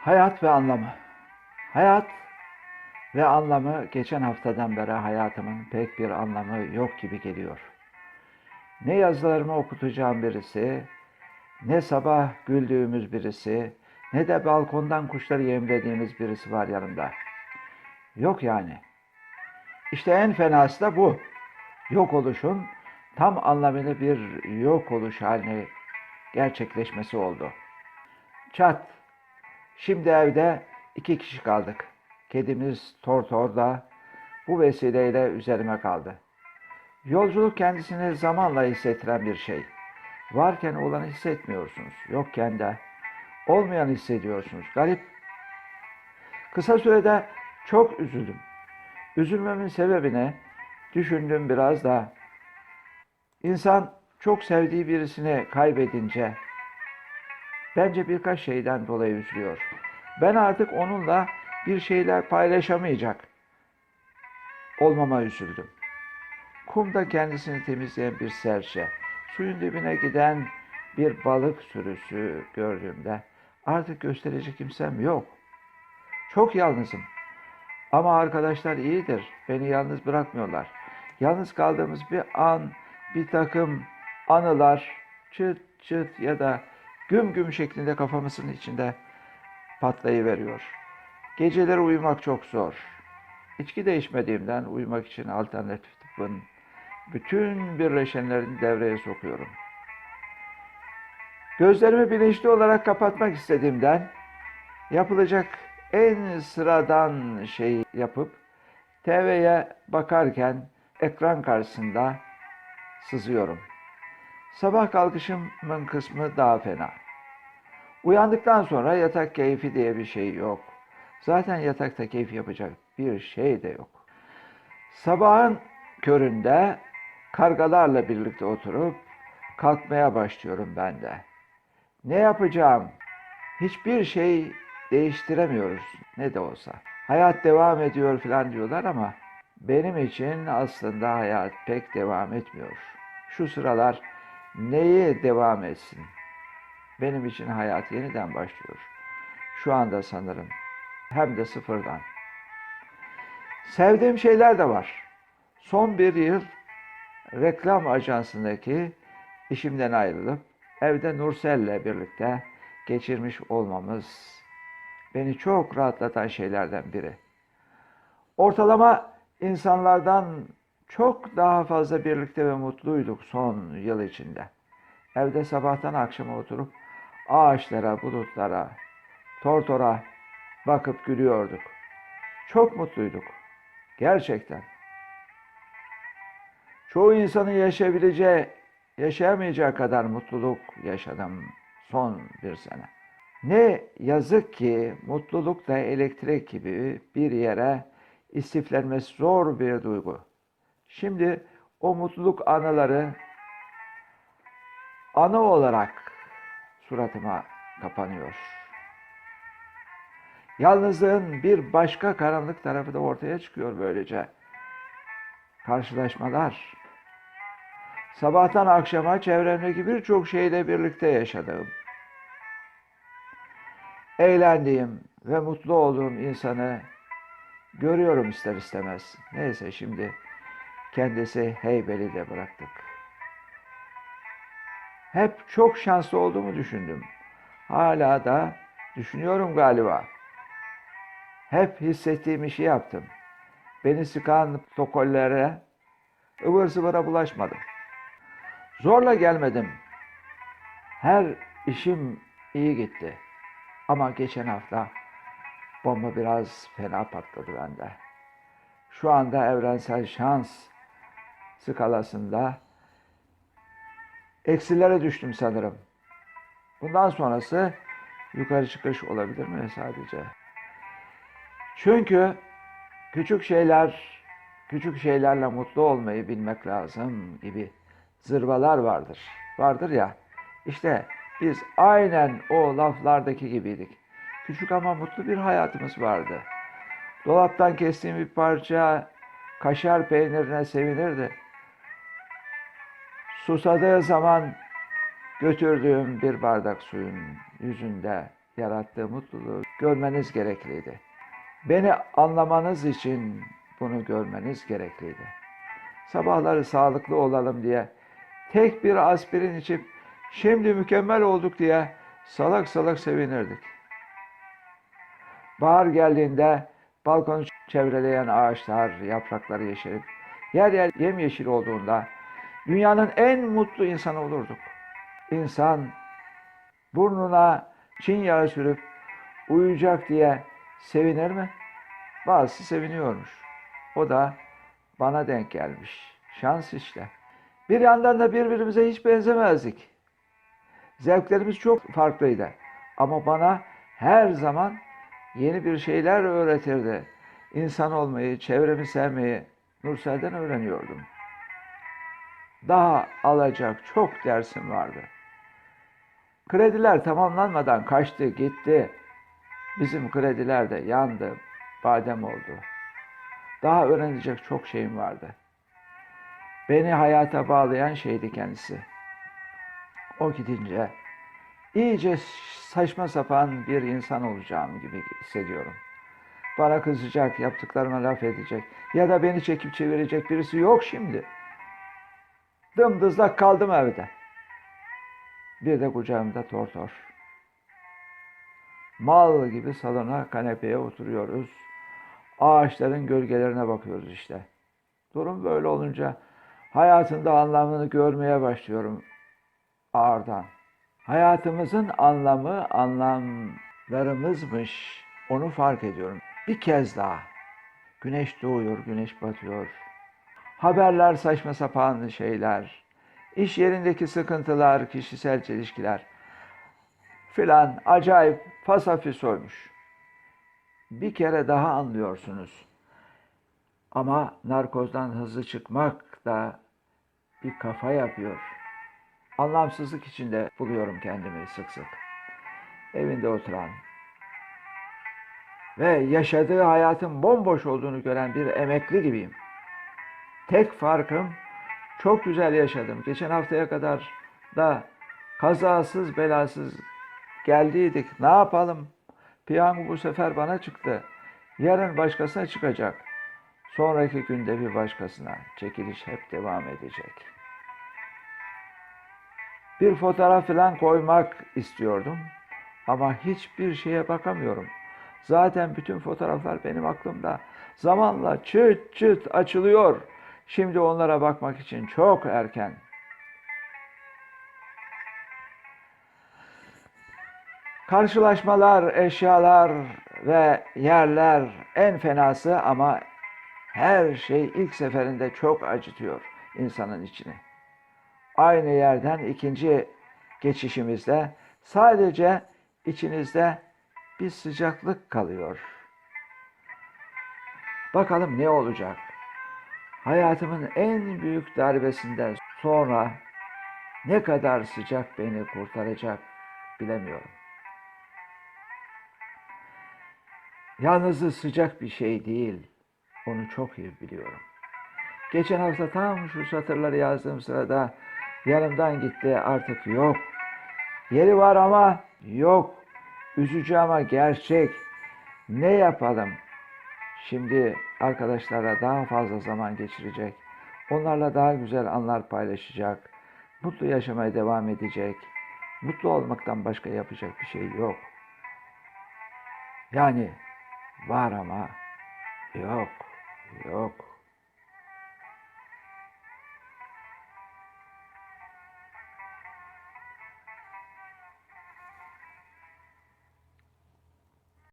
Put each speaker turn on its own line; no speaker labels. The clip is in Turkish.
Hayat ve anlamı. Hayat ve anlamı geçen haftadan beri hayatımın pek bir anlamı yok gibi geliyor. Ne yazılarımı okutacağım birisi, ne sabah güldüğümüz birisi, ne de balkondan kuşları yemlediğimiz birisi var yanımda. Yok yani. İşte en fenası da bu. Yok oluşun tam anlamıyla bir yok oluş haline gerçekleşmesi oldu. Çat. Şimdi evde iki kişi kaldık. Kedimiz Tortor da bu vesileyle üzerime kaldı. Yolculuk kendisini zamanla hissettiren bir şey. Varken olanı hissetmiyorsunuz. Yokken de olmayanı hissediyorsunuz. Garip. Kısa sürede çok üzüldüm. Üzülmemin sebebini düşündüm biraz da. İnsan çok sevdiği birisini kaybedince bence birkaç şeyden dolayı üzülüyor. Ben artık onunla bir şeyler paylaşamayacak olmama üzüldüm. Kumda kendisini temizleyen bir serçe, suyun dibine giden bir balık sürüsü gördüğümde artık gösterecek kimsem yok. Çok yalnızım. Ama arkadaşlar iyidir. Beni yalnız bırakmıyorlar. Yalnız kaldığımız bir an, bir takım anılar çıt çıt ya da güm güm şeklinde kafamızın içinde patlayıveriyor. Geceleri uyumak çok zor. İçki de içmediğimden uyumak için alternatifin bütün birleşenlerini devreye sokuyorum. Gözlerimi bilinçli olarak kapatmak istediğimden yapılacak en sıradan şeyi yapıp TV'ye bakarken ekran karşısında sızıyorum. Sabah kalkışımın kısmı daha fena. Uyandıktan sonra yatak keyfi diye bir şey yok. Zaten yatakta keyif yapacak bir şey de yok. Sabahın köründe kargalarla birlikte oturup kalkmaya başlıyorum ben de. Ne yapacağım? Hiçbir şey değiştiremiyoruz ne de olsa. Hayat devam ediyor falan diyorlar ama benim için aslında hayat pek devam etmiyor. Şu sıralar neyi devam etsin? Benim için hayat yeniden başlıyor. Şu anda sanırım. Hem de sıfırdan. Sevdiğim şeyler de var. Son bir yıl reklam ajansındaki işimden ayrılıp evde Nursel'le birlikte geçirmiş olmamız beni çok rahatlatan şeylerden biri. Ortalama insanlardan çok daha fazla birlikte ve mutluyduk son yıl içinde. Evde sabahtan akşama oturup ağaçlara, bulutlara, tortora bakıp gülüyorduk. Çok mutluyduk. Gerçekten. Çoğu insanın yaşayabileceği, yaşayamayacağı kadar mutluluk yaşadım son bir sene. Ne yazık ki mutluluk da elektrik gibi bir yere istiflenmesi zor bir duygu. Şimdi o mutluluk anıları anı olarak suratıma kapanıyor. Yalnızlığın bir başka karanlık tarafı da ortaya çıkıyor böylece. Karşılaşmalar. Sabahtan akşama çevremdeki birçok şeyle birlikte yaşadığım, eğlendiğim ve mutlu olduğum insanı görüyorum ister istemez. Neyse şimdi kendisi heybeli de bıraktık. Hep çok şanslı olduğumu düşündüm. Hala da düşünüyorum galiba. Hep hissettiğim işi yaptım. Beni sıkan protokollere ıvır zıvıra bulaşmadım. Zorla gelmedim. Her işim iyi gitti. Ama geçen hafta bomba biraz fena patladı bende. Şu anda evrensel şans skalasında eksilere düştüm sanırım. Bundan sonrası yukarı çıkış olabilir mi sadece? Çünkü küçük şeyler, küçük şeylerle mutlu olmayı bilmek lazım gibi zırvalar vardır. Vardır ya, işte biz aynen o laflardaki gibiydik. Küçük ama mutlu bir hayatımız vardı. Dolaptan kestiğim bir parça kaşar peynirine sevinirdi. Susadığı zaman götürdüğüm bir bardak suyun yüzünde yarattığı mutluluğu görmeniz gerekliydi. Beni anlamanız için bunu görmeniz gerekliydi. Sabahları sağlıklı olalım diye tek bir aspirin içip şimdi mükemmel olduk diye salak salak sevinirdik. Bahar geldiğinde balkonu çevreleyen ağaçlar, yaprakları yeşerip yer yer yemyeşil olduğunda dünyanın en mutlu insanı olurduk. İnsan burnuna çin yağı sürüp uyuyacak diye sevinir mi? Bazısı seviniyormuş. O da bana denk gelmiş. Şans işte. Bir yandan da birbirimize hiç benzemezdik. Zevklerimiz çok farklıydı. Ama bana her zaman yeni bir şeyler öğretirdi. İnsan olmayı, çevremi sevmeyi Nursel'den öğreniyordum. Daha alacak çok dersim vardı. Krediler tamamlanmadan kaçtı, gitti. Bizim krediler de yandı, badem oldu. Daha öğrenecek çok şeyim vardı. Beni hayata bağlayan şeydi kendisi. O gidince iyice saçma sapan bir insan olacağım gibi hissediyorum. Bana kızacak, yaptıklarıma laf edecek ya da beni çekip çevirecek birisi yok şimdi. Dımdızlak kaldım evde. Bir de kucağımda tortor. Mal gibi salona, kanepeye oturuyoruz. Ağaçların gölgelerine bakıyoruz işte. Durum böyle olunca hayatında anlamını görmeye başlıyorum ağırdan. Hayatımızın anlamı anlamlarımızmış. Onu fark ediyorum. Bir kez daha. Güneş doğuyor, güneş batıyor. Haberler saçma sapan şeyler. İş yerindeki sıkıntılar, kişisel çelişkiler filan acayip fasafis olmuş. Bir kere daha anlıyorsunuz. Ama narkozdan hızlı çıkmak da bir kafa yapıyor. Anlamsızlık içinde buluyorum kendimi sık sık. Evinde oturan ve yaşadığı hayatın bomboş olduğunu gören bir emekli gibiyim. Tek farkım çok güzel yaşadım. Geçen haftaya kadar da kazasız belasız geldiydik. Ne yapalım? Piyango bu sefer bana çıktı. Yarın başkasına çıkacak. Sonraki günde bir başkasına. Çekiliş hep devam edecek. Bir fotoğraf falan koymak istiyordum. Ama hiçbir şeye bakamıyorum. Zaten bütün fotoğraflar benim aklımda. Zamanla çıt çıt açılıyor. Şimdi onlara bakmak için çok erken. Karşılaşmalar, eşyalar ve yerler en fenası ama her şey ilk seferinde çok acıtıyor insanın içini. Aynı yerden ikinci geçişimizde sadece içinizde bir sıcaklık kalıyor. Bakalım ne olacak? Hayatımın en büyük darbesinden sonra ne kadar sıcak beni kurtaracak bilemiyorum. Yalnızlık sıcak bir şey değil. Onu çok iyi biliyorum. Geçen hafta tam şu satırları yazdığım sırada yanımdan gitti artık yok. Yeri var ama yok. Üzücü ama gerçek. Ne yapalım? Şimdi arkadaşlara daha fazla zaman geçirecek. Onlarla daha güzel anlar paylaşacak. Mutlu yaşamaya devam edecek. Mutlu olmaktan başka yapacak bir şey yok. Yani var ama yok, yok.